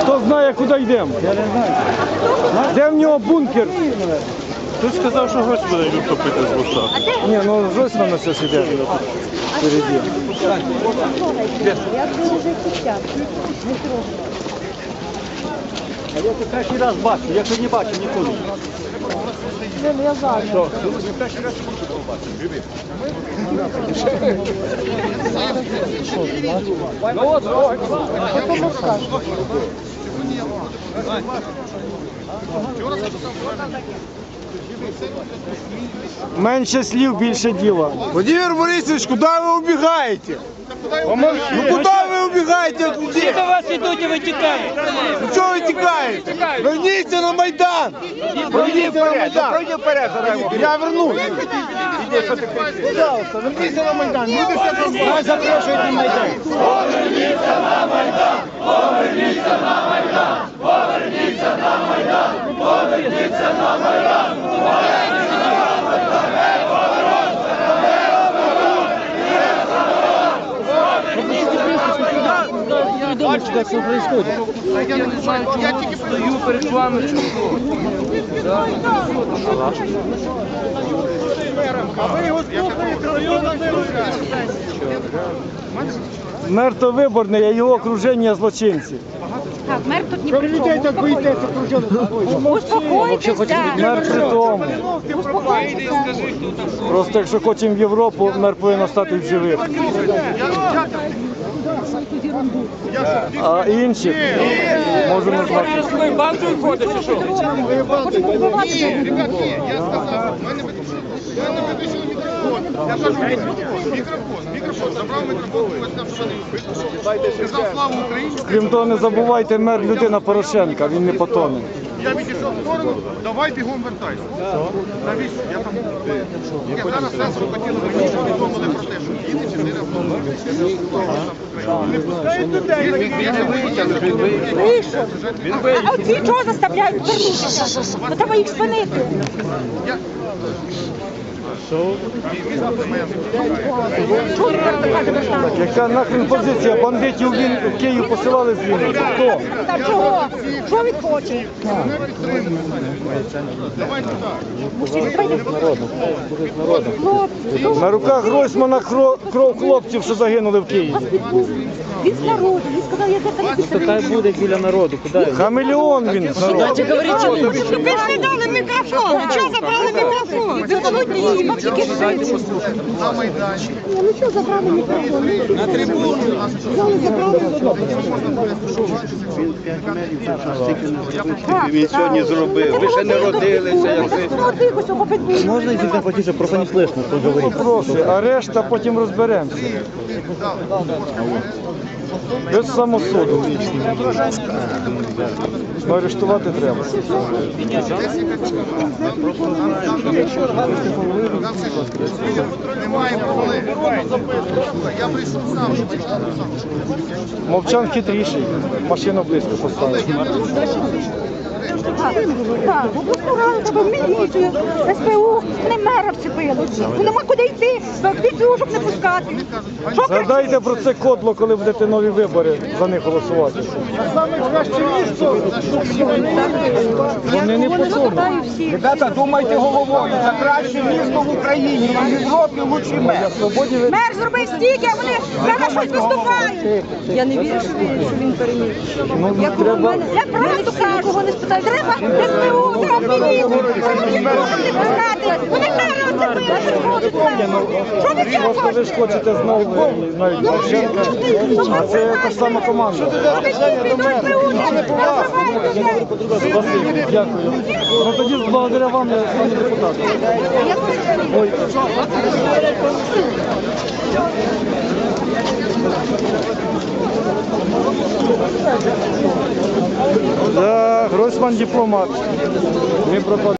Хто знає, куди йдемо? Я не знаю. Де в нього бункер? Хтось сказав, що гроші буде йдуть топити з моста. Ні, ну Зосина все ж іде. Впереді. Я вже хотят. А я це перший раз бачу, я ще не бачу ніколи. Я знаю. Менше слів, більше діла. Владимир Борисович, куда вы убегаете? Ну куда вы убегаете от людей? до вас йдуть і ви тікаєте. Ну что вы текаете? Верніться на Майдан! Пройдите на Майдан! Пройди вперед, Я вернусь. Пожалуйста, верніться на Майдан. Люди все пробують. запрошують на Майдан. Я не знаю, чому я тільки стою перед вами. Мер то виборний, а його окруження злочинці. Так, мер тут не при чому. Успокойтесь. Успокойтесь, Мер при тому. Успокойтесь. Просто якщо хочемо в Європу, мер повинен стати в живих. А інших можемо знати. Ви бандою ходите, чи що? Хочемо побувати. Ребят, ні, я сказав, в мене виключили в мікрофон. Я кажу, мікрофон, мікрофон, забрав мікрофон, сказав, славу Україні, Крім того, не забувайте, мер людина Порошенка, він не потоне. я відійшов в сторону, давай бігом вертайся. Навіщо? Я там, я зараз все хотіли, мені що відомили про те, що їде чотири автомобілі. Не пускають людей. А ці чого заставляють вернутися? Ну, Треба їх спинити. Яка нахрен позиція? Бандитів він в Київ посилали з Вінниці. Хто? Та чого? Що він хоче? Давайте. Хлопці, На руках Гройсмана хро- кров хлопців, що загинули в Києві. він з народу, він сказав, я писав. Хай буде біля народу. Куди? Хамелеон він. з народу. Ви ж не дали мікрофон. Чого забрали мікрофон? Ви молодці, тільки жити. На Майдані. Ну що забрали мікрофон? На трибуну. Взяли, забрали. Він сьогодні зробив. Ви ще не родилися, як ви. Можна йти потише, просто не слышно, хто говорить. Прошу, а решта потім розберемося. Без самосуду. Ну, Арештувати треба. Я прийшов сам, щоб. Мовчан хитріший. Машину близько поставив. Так, обласну раду міліцію, СПУ, не мера вцепили. Ну нема куди йти, щоб не пускати. Згадайте про це кодло, коли будете нові вибори за них голосувати. Вони не всі. Ребята, думайте головою. За краще місто в Україні, в Європі лучший мер. Мер зробив стільки, а вони зараз щось виступають. Я не вірю, що він, що він переміг. Ну, треба... Я просто кажу, не спитаю. Треба Що. Ви цього хочете? знову навіть Порошенка, а це та ж сама команда. Дякую. Ну тоді благодаря вам я стану депутатом. Ой. Osman diplomado. Me propõe.